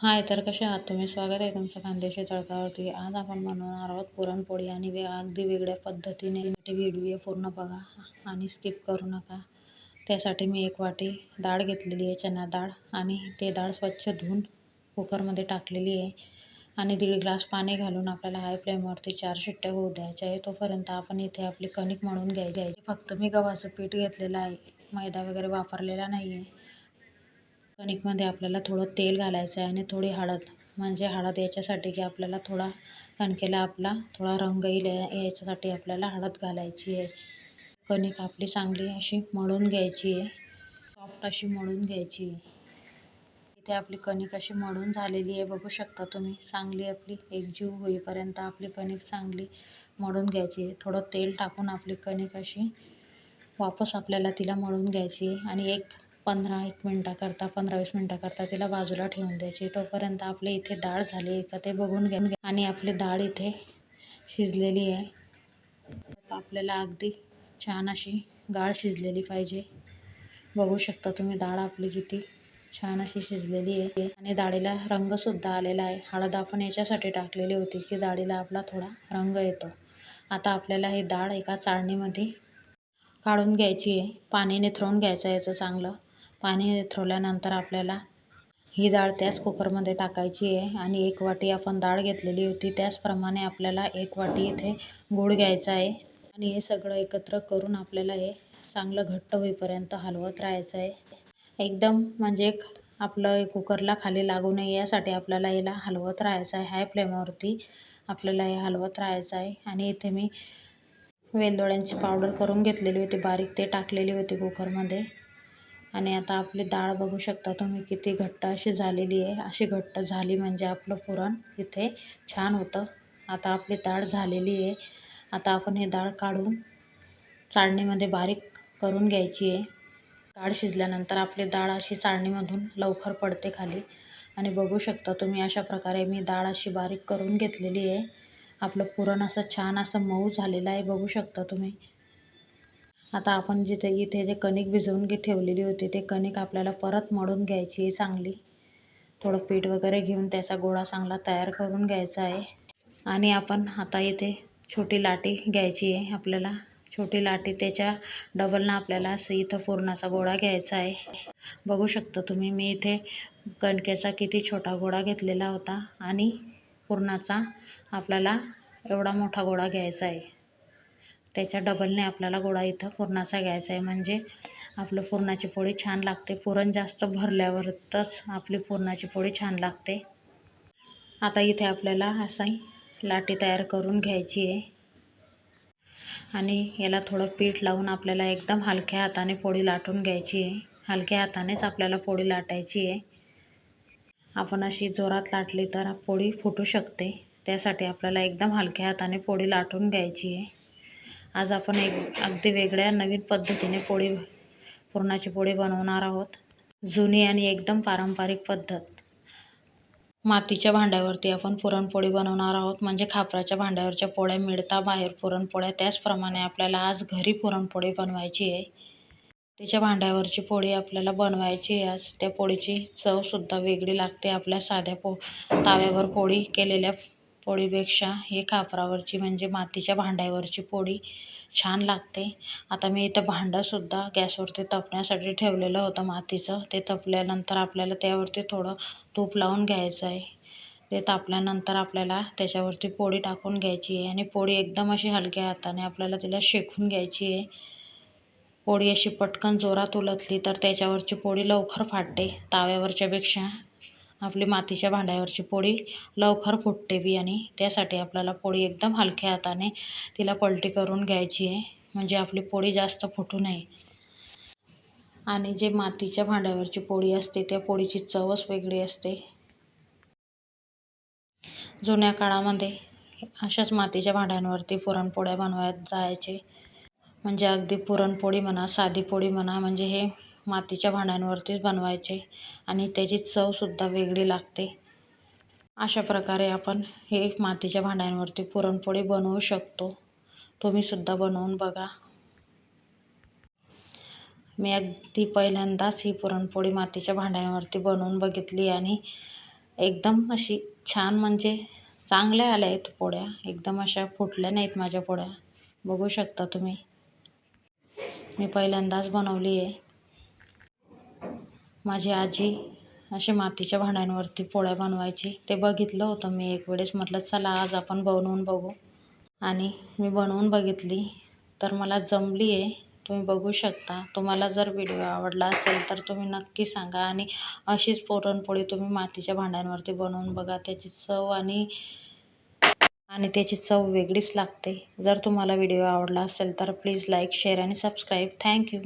हाय तर कसे आहात तुम्ही? स्वागत आहे तुमच्या खानदेशी तळकावरती. आज आपण बनवणार आहोत पुरणपोळी आणि वे अगदी वेगळ्या पद्धतीने व्हिडिओ पूर्ण बघा आणि स्किप करू नका. त्यासाठी मी एक वाटी डाळ घेतलेली आहे चना डाळ आणि ते डाळ स्वच्छ धुवून कुकरमध्ये टाकलेली आहे. आणि दीड ग्लास पाणी घालून आपल्याला हाय फ्लेमवरती चार शिट्ट्या होऊ द्यायच्या आहे तोपर्यंत आपण इथे आपली कणिक म्हणून घ्याय आहे. फक्त मी गव्हाचं पीठ घेतलेलं आहे. मैदा वगैरे वापरलेला नाही आहे कणिकमध्ये आपल्याला थोडं तेल घालायचं आहे आणि थोडी हळद म्हणजे हळद याच्यासाठी की आपल्याला थोडा कणकेला आपला थोडा रंग येईल याच्यासाठी आपल्याला हळद घालायची आहे. कणिक आपली चांगली अशी मळून घ्यायची आहे. सॉफ्ट अशी मळून घ्यायची आहे. इथे आपली कणिक अशी मळून झालेली आहे बघू शकता तुम्ही. चांगली आपली एकजीव होईपर्यंत आपली कणिक चांगली मळून घ्यायची आहे. थोडं तेल टाकून आपली कणिक अशी वापस आपल्याला तिला मळून घ्यायची आहे. आणि एक पंधरा एक मिनटाकरता पंधरा वीस मिनटाकरता तिला बाजूला ठेवून द्यायची. तोपर्यंत आपले इथे डाळ झाली आहे का ते बघून घ्या. आणि आपली डाळ इथे शिजलेली आहे. आपल्याला अगदी छान अशी डाळ शिजलेली पाहिजे. बघू शकता तुम्ही डाळ आपली किती छान अशी शिजलेली आहे. आणि डाळीला रंगसुद्धा आलेला आहे. हळद आपण याच्यासाठी टाकलेली होती की डाळीला आपला थोडा रंग येतो. आता आपल्याला ही डाळ एका चाळणीमध्ये काढून घ्यायची आहे. पाणी निथळून घ्यायचं याचं चांगलं. पाणी निथळल्यानंतर आपल्याला ही डाळ त्याच कुकरमध्ये टाकायची आहे आणि एक वाटी आपण डाळ घेतलेली होती त्याचप्रमाणे आपल्याला एक वाटी इथे गूळ घ्यायचा आहे. आणि हे सगळं एकत्र करून आपल्याला हे चांगलं घट्ट होईपर्यंत हलवत राहायचं आहे. एकदम म्हणजे आपलं कुकरला खाली लागू नये यासाठी आपल्याला याला हलवत राहायचं आहे. हाय फ्लेमवरती आपल्याला हे हलवत राहायचं आहे. आणि इथे मी वेलदोड्यांची पावडर करून घेतलेली होती बारीक ते टाकलेली होती कुकरमध्ये. आणि आता आपली डाळ बघू शकता तुम्ही किती घट्ट अशी झालेली आहे. अशी घट्ट झाली म्हणजे आपलं पुरण इथे छान होतं. आता आपली डाळ झालेली आहे. आता आपण हे डाळ काढून चाळणीमध्ये बारीक करून घ्यायची आहे. डाळ शिजल्यानंतर आपली डाळ अशी चाळणीमधून लवकर पडते खाली. आणि बघू शकता तुम्ही अशा प्रकारे मी डाळ अशी बारीक करून घेतलेली आहे. आपलं पुरण असं छान असं मऊ झालेलं आहे. बघू शकता तुम्ही. आता आपण जिथे इथे जे कणिक भिजवून घे ठेवलेली होती ते कणिक आपल्याला परत मळून घ्यायची आहे चांगली. थोडं पीठ वगैरे घेऊन त्याचा गोळा चांगला तयार करून घ्यायचा आहे. आणि आपण आता इथे छोटी लाटी घ्यायची आहे आपल्याला. छोटी लाटी त्याच्या डबलनं आपल्याला असं इथं पुरणाचा गोळा घ्यायचा आहे. बघू शकता तुम्ही मी इथे कणकेचा किती छोटा गोळा घेतलेला होता आणि पुरणाचा आपल्याला एवढा मोठा गोळा घ्यायचा आहे. त्याच्या डबलने आपल्याला गोळा इथं पुरणाचा घ्यायचा आहे. म्हणजे आपलं पुरणाची पोळी छान लागते. पुरण जास्त भरल्यावरच आपली पुरणाची पोळी छान लागते. आता इथे आपल्याला असाही लाटी तयार करून घ्यायची आहे. आणि याला थोडं पीठ लावून आपल्याला एकदम हलक्या हाताने पोळी लाटून घ्यायची आहे. हलक्या हातानेच आपल्याला पोळी लाटायची आहे. आपण अशी जोरात लाटली तर पोळी फुटू शकते. त्यासाठी आपल्याला एकदम हलक्या हाताने पोळी लाटून घ्यायची आहे. आज आपण एक अगदी वेगळ्या नवीन पद्धतीने पोळी पुरणाची पोळी बनवणार आहोत. जुनी आणि एकदम पारंपरिक पद्धत. मातीच्या भांड्यावरती आपण पुरणपोळी बनवणार आहोत. म्हणजे खापराच्या भांड्यावरच्या पोळ्या मिळता बाहेर. पुरणपोळ्या त्याचप्रमाणे आपल्याला आज घरी पुरणपोळी बनवायची आहे. त्याच्या भांड्यावरची पोळी आपल्याला बनवायची आहे. आज त्या पोळीची चवसुद्धा वेगळी लागते. आपल्या साध्या पो ताव्यावर पोळी केलेल्या पोळीपेक्षा हे खापरावरची म्हणजे मातीच्या भांड्यावरची पोळी छान लागते. आता मी इथं भांडंसुद्धा गॅसवरती तपण्यासाठी ठेवलेलं होतं मातीचं. ते तपल्यानंतर आपल्याला त्यावरती थोडं तूप लावून घ्यायचं आहे. ते तापल्यानंतर आपल्याला त्याच्यावरती पोळी टाकून घ्यायची आहे आणि पोळी एकदम अशी हलक्या हाताने आपल्याला तिला शेकून घ्यायची आहे. पोळी अशी पटकन जोरात उलतली तर त्याच्यावरची पोळी लवकर फाटते. ताव्यावरच्यापेक्षा आपली मातीच्या भांड्यावरची पोळी लवकर फुटते बी आणि त्यासाठी आपल्याला पोळी एकदम हलक्या हाताने तिला पलटी करून घ्यायची आहे. म्हणजे आपली पोळी जास्त फुटू नये. आणि जे मातीच्या भांड्यावरची पोळी असते त्या पोळीची चवच वेगळी असते. जुन्या काळामध्ये अशाच मातीच्या भांड्यांवरती पुरणपोळ्या बनवायला जायचे. म्हणजे अगदी पुरणपोळी म्हणा साधी पोळी म्हणा म्हणजे हे मातीच्या भांड्यांवरतीच बनवायचे आणि त्याची चवसुद्धा वेगळी लागते. अशा प्रकारे आपण हे मातीच्या भांड्यांवरती पुरणपोळी बनवू शकतो. तुम्हीसुद्धा बनवून बघा. मी अगदी पहिल्यांदाच ही पुरणपोळी मातीच्या भांड्यांवरती बनवून बघितली आणि एकदम अशी छान म्हणजे चांगल्या आल्या आहेत पोळ्या. एकदम अशा फुटल्या नाहीत माझ्या पोळ्या. बघू शकता तुम्ही. मी पहिल्यांदाच बनवली आहे माझी आजी असे मातीच्या भांड्यांवरती पोळ्या बनवायची. ते बघितलं होतं मी एक वेळेस. म्हटलं चला आज आपण बनवून बघू. आणि मी बनवून बघितली. तर मला जमली आहे. तुम्ही बघू शकता. तुम्हाला जर व्हिडिओ आवडला असेल तर तुम्ही नक्की सांगा. आणि अशीच पुरणपोळी तुम्ही मातीच्या भांड्यांवरती बनवून बघा. त्याची चव आणि आणि त्याची चव वेगळीच लागते. जर तुम्हाला व्हिडिओ आवडला असेल तर प्लीज लाईक शेअर आणि सबस्क्राईब. Thank you